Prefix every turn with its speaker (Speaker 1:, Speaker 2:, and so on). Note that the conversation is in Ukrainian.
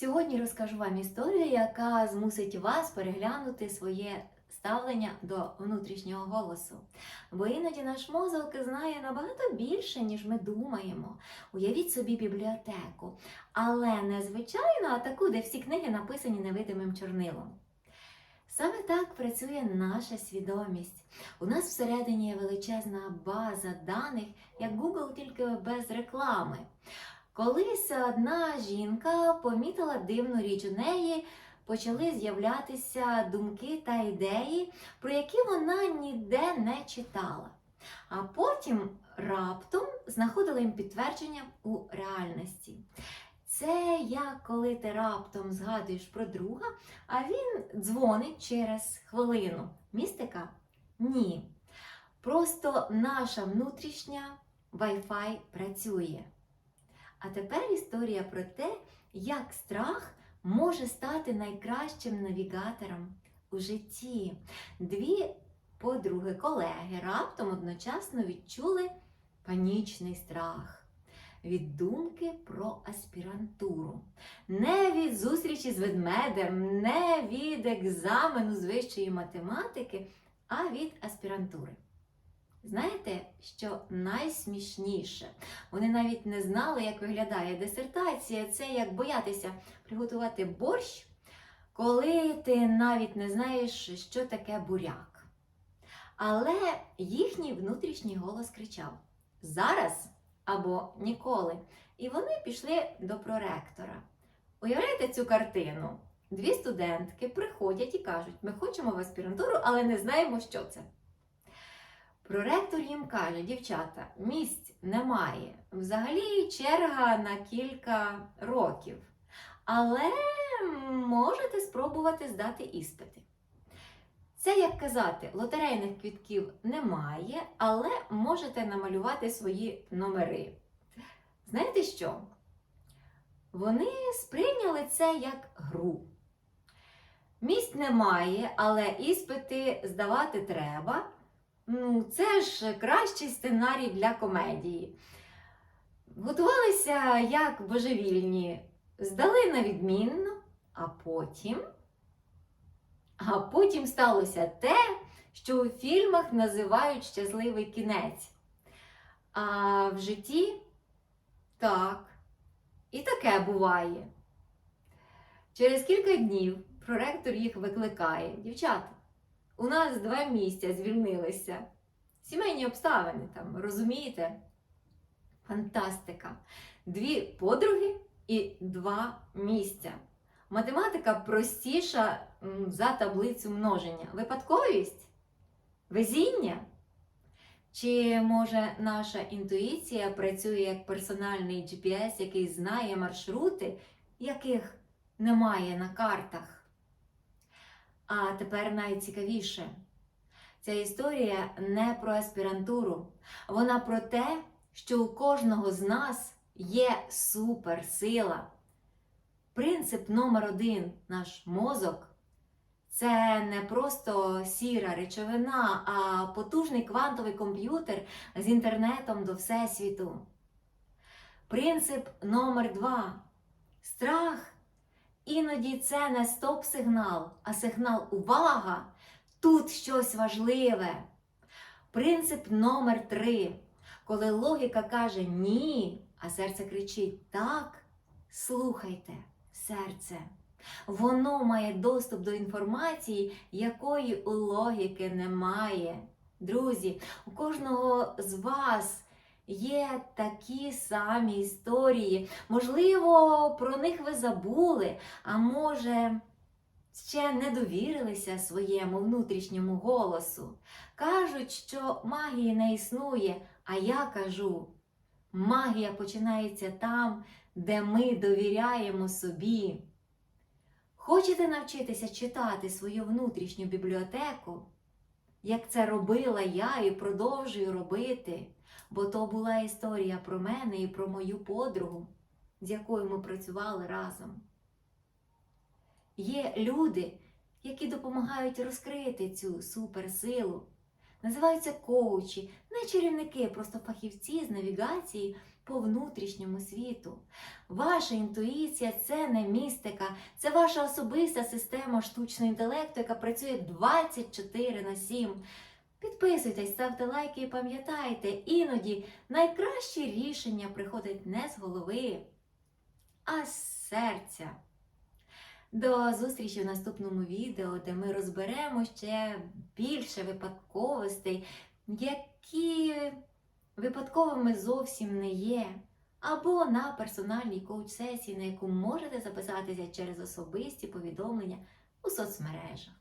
Speaker 1: Сьогодні розкажу вам історію, яка змусить вас переглянути своє ставлення до внутрішнього голосу. Бо іноді наш мозок знає набагато більше, ніж ми думаємо. Уявіть собі бібліотеку, але не звичайно, а таку, де всі книги написані невидимим чорнилом. Саме так працює наша свідомість. У нас всередині є величезна база даних, як Google, тільки без реклами. Колись одна жінка помітила дивну річ у неї. Почали з'являтися думки та ідеї, про які вона ніде не читала. А потім раптом знаходила їм підтвердження у реальності. Це як коли ти раптом згадуєш про друга, а він дзвонить через хвилину. Містика? Ні. Просто наша внутрішня Wi-Fi працює. А тепер історія про те, як страх може стати найкращим навігатором у житті. Дві подруги, колеги раптом одночасно відчули панічний страх від думки про аспірантуру. Не від зустрічі з ведмедем, не від екзамену з вищої математики, а від аспірантури. Знаєте, що найсмішніше? Вони навіть не знали, як виглядає дисертація. Це як боятися приготувати борщ, коли ти навіть не знаєш, що таке буряк. Але їхній внутрішній голос кричав: зараз або ніколи. І вони пішли до проректора. Уявляєте цю картину? Дві студентки приходять і кажуть: ми хочемо в аспірантуру, але не знаємо, що це. Проректор їм каже, дівчата, місць немає. Взагалі черга на кілька років. Але можете спробувати здати іспити. Це як казати, лотерейних квітків немає, але можете намалювати свої номери. Знаєте що? Вони сприйняли це як гру. Місць немає, але іспити здавати треба. Ну, це ж кращий сценарій для комедії. Готувалися як божевільні, здали на відмінно, а потім. А потім сталося те, що у фільмах називають щасливий кінець. А в житті так, і таке буває. Через кілька днів проректор їх викликає. Дівчата, у нас два місця звільнилися. Сімейні обставини там, розумієте? Фантастика. Дві подруги і два місця. Математика простіша за таблицю множення. Випадковість? Везіння? Чи може наша інтуїція працює як персональний GPS, який знає маршрути, яких немає на картах? А тепер найцікавіше. Ця історія не про аспірантуру. Вона про те, що у кожного з нас є суперсила. Принцип номер один наш мозок це не просто сіра речовина, а потужний квантовий комп'ютер з інтернетом до Всесвіту. Принцип номер два страх. Іноді це не стоп-сигнал, а сигнал увага! Тут щось важливе. Принцип номер три. Коли логіка каже ні, а серце кричить так, слухайте, серце. Воно має доступ до інформації, якої у логіки немає. Друзі, у кожного з вас є такі самі історії. Можливо, про них ви забули, а може, ще не довірилися своєму внутрішньому голосу. Кажуть, що магії не існує, а я кажу, магія починається там, де ми довіряємо собі. Хочете навчитися читати свою внутрішню бібліотеку, як це робила я і продовжую робити, бо то була історія про мене і про мою подругу, з якою ми працювали разом. Є люди, які допомагають розкрити цю суперсилу. Називаються коучі, не чарівники, просто фахівці з навігації по внутрішньому світу. Ваша інтуїція це не містика, це ваша особиста система штучного інтелекту, яка працює 24 на 7. Підписуйтесь, ставте лайки і пам'ятайте, іноді найкращі рішення приходять не з голови, а з серця. До зустрічі в наступному відео, де ми розберемо ще більше випадковостей, які випадковими зовсім не є, або на персональній коуч-сесії, на яку можете записатися через особисті повідомлення у соцмережах.